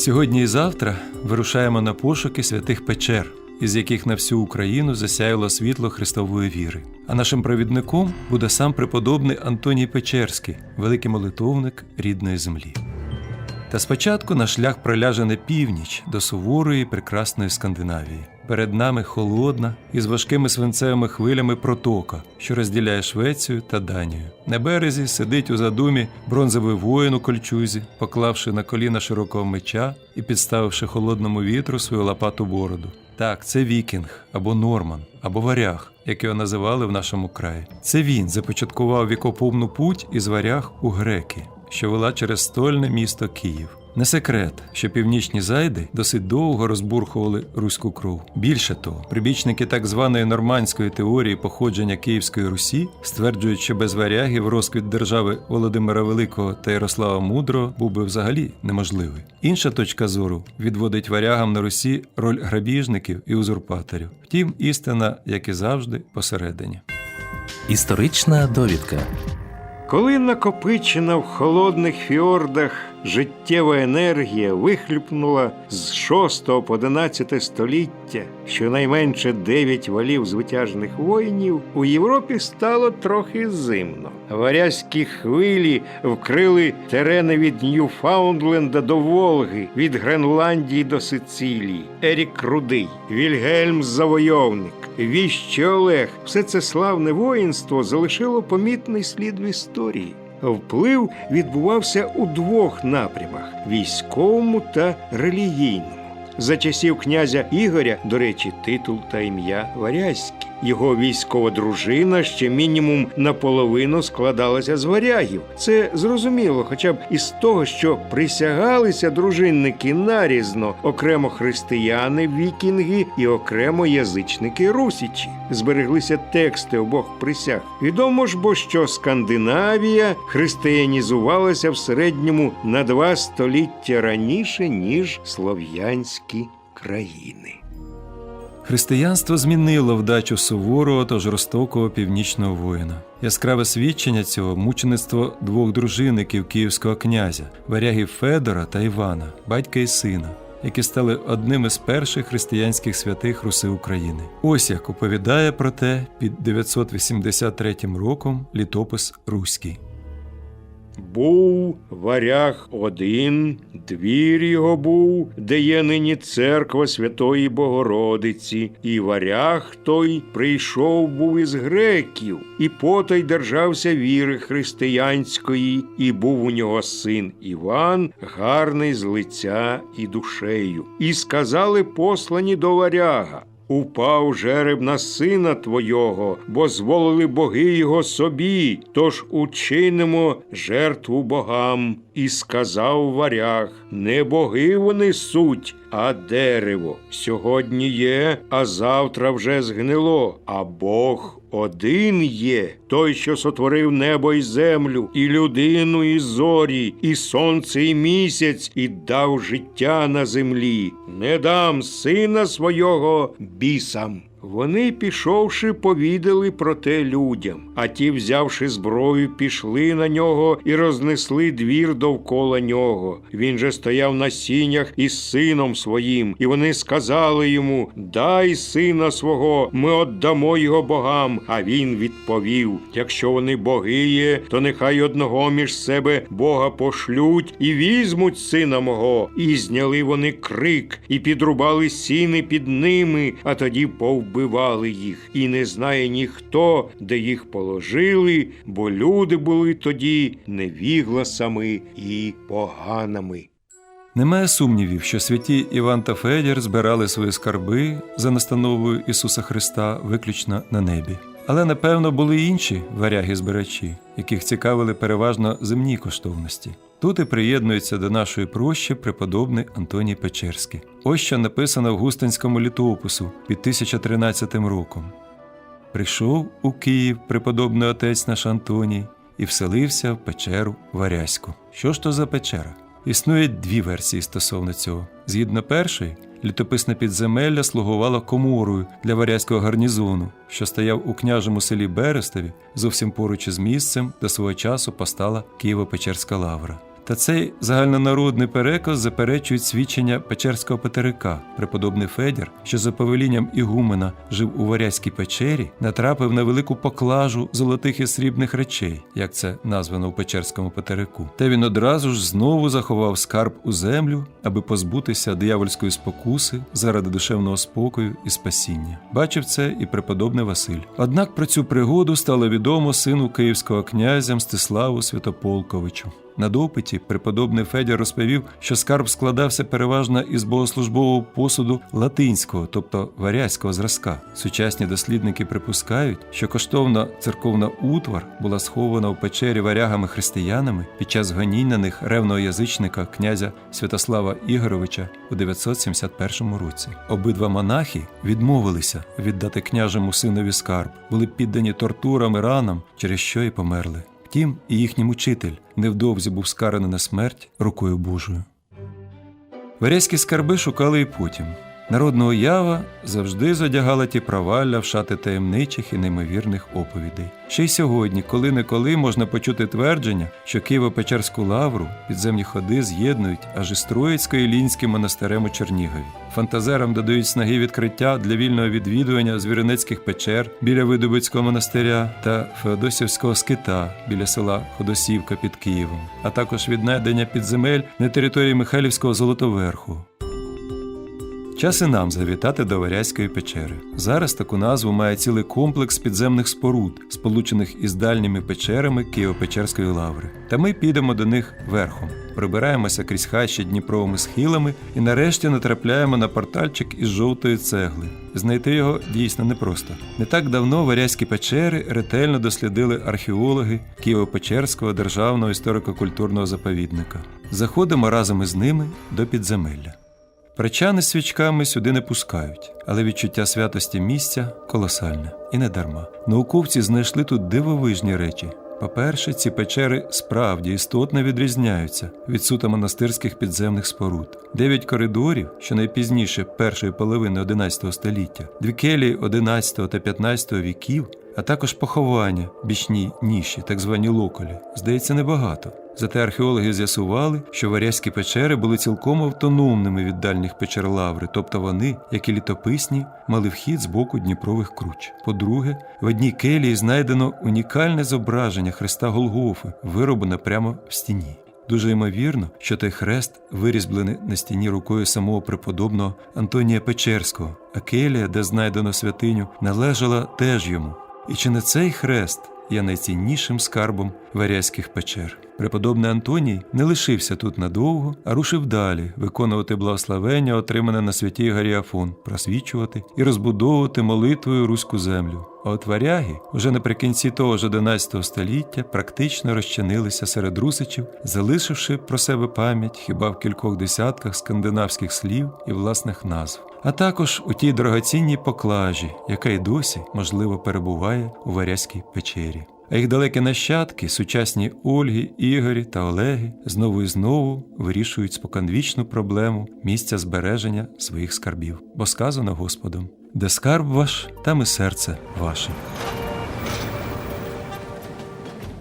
Сьогодні і завтра вирушаємо на пошуки святих печер, із яких на всю Україну засяяло світло Христової віри. А нашим провідником буде сам преподобний Антоній Печерський, великий молитовник рідної землі. Та спочатку наш шлях проляже на північ до суворої прекрасної Скандинавії. Перед нами холодна із важкими свинцевими хвилями протока, що розділяє Швецію та Данію. На березі сидить у задумі бронзовий воїн у кольчузі, поклавши на коліна широкого меча і підставивши холодному вітру свою лопату бороду. Так, це вікінг або норман, або варяг, як його називали в нашому краї. Це він започаткував вікоповну путь із варяг у греки, що вела через стольне місто Київ. Не секрет, що північні зайди досить довго розбурхували руську кров. Більше того, прибічники так званої нормандської теорії походження Київської Русі стверджують, що без варягів розквіт держави Володимира Великого та Ярослава Мудрого був би взагалі неможливий. Інша точка зору відводить варягам на Русі роль грабіжників і узурпаторів. Втім, істина, як і завжди, посередині. Історична довідка. Коли накопичена в холодних фіордах життєва енергія вихлюпнула з 6 по 11 століття щонайменше 9 валів звитяжних воїнів, у Європі стало трохи зимно. Варязькі хвилі вкрили терени від Ньюфаундленда до Волги, від Гренландії до Сицилії, Ерік Рудий, Вільгельм Завойовник. Віще Олег, все це славне воїнство залишило помітний слід в історії. Вплив відбувався у двох напрямах військовому та релігійному. За часів князя Ігоря, до речі, титул та ім'я Варязькі. Його військова дружина ще мінімум наполовину складалася з варягів. Це зрозуміло, хоча б із того, що присягалися дружинники нарізно, окремо християни, вікінги і окремо язичники русічі. Збереглися тексти обох присяг. Відомо ж бо, що Скандинавія християнізувалася в середньому на два століття раніше, ніж слов'янські країни. Християнство змінило вдачу суворого та жорстокого північного воїна. Яскраве свідчення цього мучеництво двох дружинників київського князя, варягів Федора та Івана, батька і сина, які стали одним із перших християнських святих Руси України. Ось як оповідає про те під 983 роком літопис Руський. Був варяг один, двір його був, де є нині церква Святої Богородиці, і варяг той прийшов був із греків, і потай держався віри християнської, і був у нього син Іван, гарний з лиця і душею. І сказали послані до варяга. Упав жереб на сина твого, бо зволили боги його собі, тож учинимо жертву богам. І сказав варяг: не боги вони суть, а дерево. Сьогодні є, а завтра вже згнило. А Бог один є, той, що сотворив небо і землю, і людину, і зорі, і сонце, і місяць, і дав життя на землі. Не дам сина свого бісам. Вони, пішовши, повідали про те людям, а ті, взявши зброю, пішли на нього і рознесли двір довкола нього. Він же стояв на сінях із сином своїм, і вони сказали йому: Дай сина свого, ми отдамо його богам. А він відповів: Якщо вони боги є, то нехай одного між себе Бога пошлють і візьмуть сина мого. І зняли вони крик, і підрубали сіни під ними, а тоді повбивали їх. І не знає ніхто, де їх положили, бо люди були тоді невігласами і поганими. Немає сумнівів, що святі Іван та Федір збирали свої скарби за настановою Ісуса Христа виключно на небі. Але напевно були й інші варяги-збирачі, яких цікавили переважно земні коштовності. Тут і приєднується до нашої прощі преподобний Антоній Печерський. Ось що написано в Густинському літопису під 1013 роком. Прийшов у Київ преподобний отець наш Антоній і вселився в печеру Варязьку. Що ж то за печера? Існує дві версії стосовно цього. Згідно першої, літописне підземелля слугувало коморою для варязького гарнізону, що стояв у княжому селі Берестові, зовсім поруч із місцем, де свого часу постала Києво-Печерська лавра. Та цей загальнонародний переказ заперечують свідчення Печерського Петерика. Преподобний Федір, що за повелінням Ігумена жив у Варязькій печері, натрапив на велику поклажу золотих і срібних речей, як це названо у Печерському Петерику. Та він одразу ж знову заховав скарб у землю, аби позбутися диявольської спокуси заради душевного спокою і спасіння. Бачив це і преподобний Василь. Однак про цю пригоду стало відомо сину київського князя Мстиславу Святополковичу. На допиті преподобний Федір розповів, що скарб складався переважно із богослужбового посуду латинського, тобто варязького зразка. Сучасні дослідники припускають, що коштовна церковна утвар була схована у печері варягами-християнами під час гонінь на них ревного язичника князя Святослава Ігоровича у 971 році. Обидва монахи відмовилися віддати княжому синові скарб, були піддані тортурам і ранам, через що і померли. Втім, і їхній мучитель невдовзі був скараний на смерть рукою Божою. Варязькі скарби шукали і потім. Народна уява завжди задягала ті провалля в шати таємничих і неймовірних оповідей. Ще й сьогодні, коли-неколи можна почути твердження, що Києво-Печерську лавру підземні ходи з'єднують аж із Троїцько-Ілінським монастирем у Чернігові. Фантазерам додають снаги відкриття для вільного відвідування звіринецьких печер біля Видубицького монастиря та Феодосівського скита біля села Ходосівка під Києвом, а також віднайдення підземель на території Михайлівського Золотоверху. Час і нам завітати до Варязької печери. Зараз таку назву має цілий комплекс підземних споруд, сполучених із дальніми печерами Києво-Печерської лаври. Та ми підемо до них верхом, прибираємося крізь хащі Дніпровими схилами і нарешті натрапляємо на портальчик із жовтої цегли. Знайти його дійсно непросто. Не так давно Варязькі печери ретельно дослідили археологи Києво-Печерського державного історико-культурного заповідника. Заходимо разом із ними до підземелля. Причани з свічками сюди не пускають, але відчуття святості місця колосальне і не дарма. Науковці знайшли тут дивовижні речі. По-перше, ці печери справді істотно відрізняються від суто монастирських підземних споруд. Дев'ять коридорів, що найпізніше першої половини XI століття, дві келії XI та XV віків, а також поховання, бічні ніші, так звані локолі, здається, небагато. Зате археологи з'ясували, що варязькі печери були цілком автономними від дальніх печер лаври, тобто вони, як і літописні, мали вхід з боку Дніпрових круч. По-друге, в одній келії знайдено унікальне зображення Христа Голгофи, вироблене прямо в стіні. Дуже ймовірно, що той хрест вирізблений на стіні рукою самого преподобного Антонія Печерського, а келія, де знайдено святиню, належала теж йому. І чи не цей хрест є найціннішим скарбом варязьких печер? Преподобний Антоній не лишився тут надовго, а рушив далі виконувати благословення, отримане на святій горі Афон, просвічувати і розбудовувати молитвою руську землю. А от варяги вже наприкінці того ж 11 століття практично розчинилися серед русичів, залишивши про себе пам'ять хіба в кількох десятках скандинавських слів і власних назв, а також у тій дорогоцінній поклажі, яка й досі можливо перебуває у варязькій печері. А їх далекі нащадки, сучасні Ольги, Ігорі та Олеги, знову і знову вирішують споконвічну проблему місця збереження своїх скарбів, бо сказано Господом: де скарб ваш, там і серце ваше.